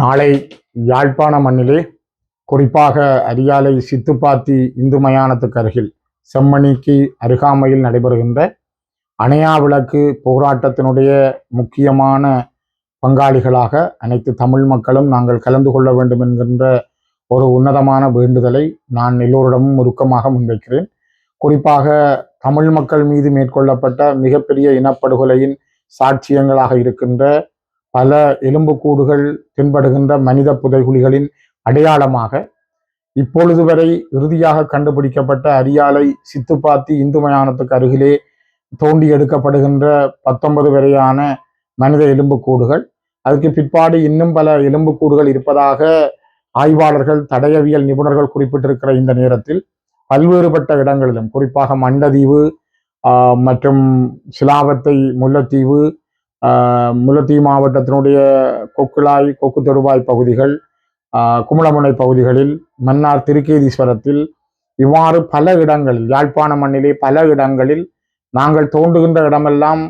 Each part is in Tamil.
நாளை யாழ்ப்பாண மண்ணிலே குறிப்பாக அரியாலை சித்துப்பாத்தி இந்து மயானத்துக்கு அருகில் செம்மணிக்கு அருகாமையில் நடைபெறுகின்ற அணையா விளக்கு போராட்டத்தினுடைய முக்கியமான பங்காளிகளாக அனைத்து தமிழ் மக்களும் நாங்கள் கலந்து கொள்ள வேண்டும் என்கின்ற ஒரு உன்னதமான வேண்டுதலை நான் எல்லோரிடமும் உருக்கமாக முன்வைக்கிறேன். குறிப்பாக தமிழ் மக்கள் மீது மேற்கொள்ளப்பட்ட மிகப்பெரிய இனப்படுகொலையின் சாட்சியங்களாக இருக்கின்ற பல எலும்புக்கூடுகள் தென்படுகின்ற மனித புதைகுழிகளின் அடையாளமாக இப்பொழுது வரை இறுதியாக கண்டுபிடிக்கப்பட்ட அரியாலை சித்துப்பாத்தி இந்து மயானத்துக்கு அருகிலே தோண்டி எடுக்கப்படுகின்ற பத்தொன்பது வரையான மனித எலும்புக்கூடுகள் அதுக்கு பிற்பாடு இன்னும் பல எலும்புக்கூடுகள் இருப்பதாக ஆய்வாளர்கள் தடயவியல் நிபுணர்கள் குறிப்பிட்டிருக்கிற இந்த நேரத்தில் பல்வேறுபட்ட இடங்களிலும் குறிப்பாக மண்டதீவு மற்றும் சிலாவத்தை முல்லைத்தீவு முல்லைத்தீவு மாவட்டத்தினுடைய கொக்குளாய் கொக்கு தொடுவாய் பகுதிகள் ஆஹ், குமுளமுனை பகுதிகளில் மன்னார் திருக்கேதீஸ்வரத்தில் இவ்வாறு பல இடங்களில் யாழ்ப்பாண மண்ணிலே பல இடங்களில் நாங்கள் தோண்டுகின்ற இடமெல்லாம்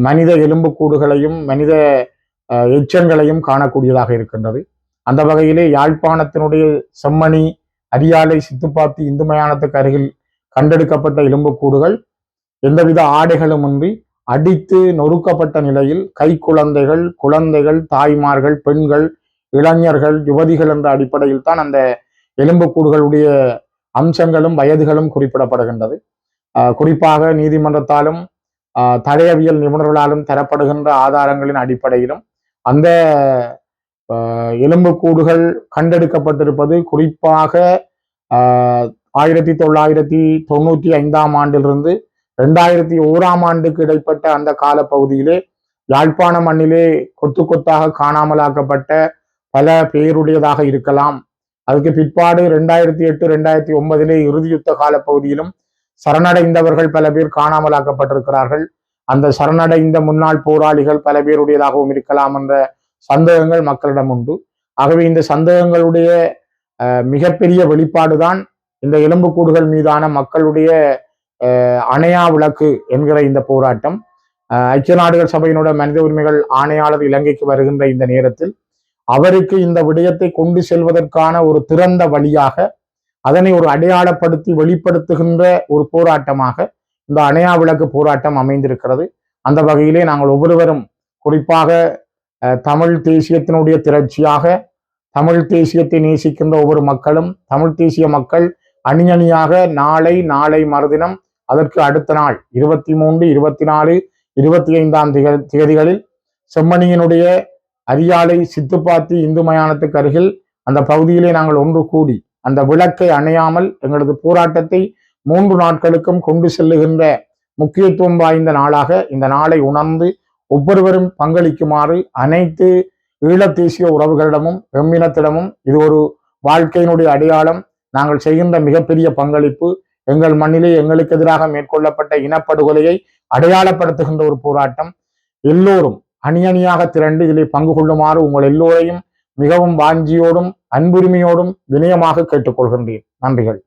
மனித எலும்புக்கூடுகளையும் மனித எச்சங்களையும் காணக்கூடியதாக இருக்கின்றது. அந்த வகையிலே யாழ்ப்பாணத்தினுடைய செம்மணி அரியாலை சித்துப்பாத்தி இந்து மயானத்துக்கு அருகில் கண்டெடுக்கப்பட்ட எலும்புக்கூடுகள் எந்தவித ஆடைகளுமின்றி அடித்து நொறுக்கப்பட்ட நிலையில் கை குழந்தைகள் குழந்தைகள் தாய்மார்கள் பெண்கள் இளைஞர்கள் யுவதிகள் என்ற அடிப்படையில் தான் அந்த எலும்புக்கூடுகளுடைய அம்சங்களும் வயதுகளும் குறிப்பிடப்படுகின்றது. ஆஹ் குறிப்பாக நீதிமன்றத்தாலும் ஆஹ் நிபுணர்களாலும் தரப்படுகின்ற ஆதாரங்களின் அடிப்படையிலும் அந்த ஆஹ் எலும்புக்கூடுகள் கண்டெடுக்கப்பட்டிருப்பது குறிப்பாக ஆஹ் ஆயிரத்தி தொள்ளாயிரத்தி தொண்ணூற்றி ஐந்தாம் ஆண்டிலிருந்து ரெண்டாயிரத்தி ஓராம் ஆண்டுக்கு இடைப்பட்ட அந்த கால பகுதியிலே யாழ்ப்பாண மண்ணிலே கொத்து கொத்தாக காணாமலாக்கப்பட்ட பல பேருடையதாக இருக்கலாம். அதுக்கு பிற்பாடு ரெண்டாயிரத்தி எட்டு ரெண்டாயிரத்தி ஒன்பதிலே இறுதி யுத்த காலப்பகுதியிலும் சரணடைந்தவர்கள் பல பேர் காணாமலாக்கப்பட்டிருக்கிறார்கள். அந்த சரணடைந்த முன்னாள் போராளிகள் பல பேருடையதாகவும் இருக்கலாம் என்ற சந்தேகங்கள் மக்களிடம் உண்டு. ஆகவே இந்த சந்தேகங்களுடைய அஹ், மிகப்பெரிய வெளிப்பாடுதான் இந்த எலும்புக்கூடுகள் மீதான மக்களுடைய அணையா விளக்கு என்கிற இந்த போராட்டம் ஐக்கிய நாடுகள் சபையினோட மனித உரிமைகள் ஆணையாளர் இலங்கைக்கு வருகின்ற இந்த நேரத்தில் அவருக்கு இந்த விடயத்தை கொண்டு செல்வதற்கான ஒரு திறந்த வழியாக அதனை ஒரு அடையாளப்படுத்தி வெளிப்படுத்துகின்ற ஒரு போராட்டமாக இந்த அணையா விளக்கு போராட்டம் அமைந்திருக்கிறது. அந்த வகையிலே நாங்கள் ஒவ்வொருவரும் குறிப்பாக அஹ், தமிழ் தேசியத்தினுடைய திரட்சியாக தமிழ் தேசியத்தை நேசிக்கின்ற ஒவ்வொரு மக்களும் தமிழ் தேசிய மக்கள் அணி அணியாக நாளை நாளை மறுதினம் அதற்கு அடுத்த நாள் இருபத்தி மூன்று இருபத்தி நாலு இருபத்தி ஐந்தாம் திக திகதிகளில் செம்மணியினுடைய அரியாலை சித்துப்பாத்தி இந்து மயானத்துக்கு அருகில் அந்த பகுதியிலே நாங்கள் ஒன்று கூடி அந்த விளக்கை அணையாமல் எங்களது போராட்டத்தை மூன்று நாட்களுக்கும் கொண்டு செல்லுகின்ற முக்கியத்துவம் வாய்ந்த நாளாக இந்த நாளை உணர்ந்து ஒவ்வொருவரும் பங்களிக்குமாறு அனைத்து ஈழத் தேசிய உறவுகளிடமும் எம்மினத்திடமும் இது ஒரு வாழ்க்கையினுடைய அடையாளம். நாங்கள் செய்கின்ற மிகப்பெரிய பங்களிப்பு எங்கள் மண்ணிலே எங்களுக்கு எதிராக மேற்கொள்ளப்பட்ட இனப்படுகொலையை அடையாளப்படுத்துகின்ற ஒரு போராட்டம். எல்லோரும் அணி அணியாக திரண்டு இதிலே பங்கு கொள்ளுமாறு உங்கள் எல்லோரையும் மிகவும் வாஞ்சியோடும் அன்புரிமையோடும் வினயமாக கேட்டுக்கொள்கின்றேன். நன்றிகள்.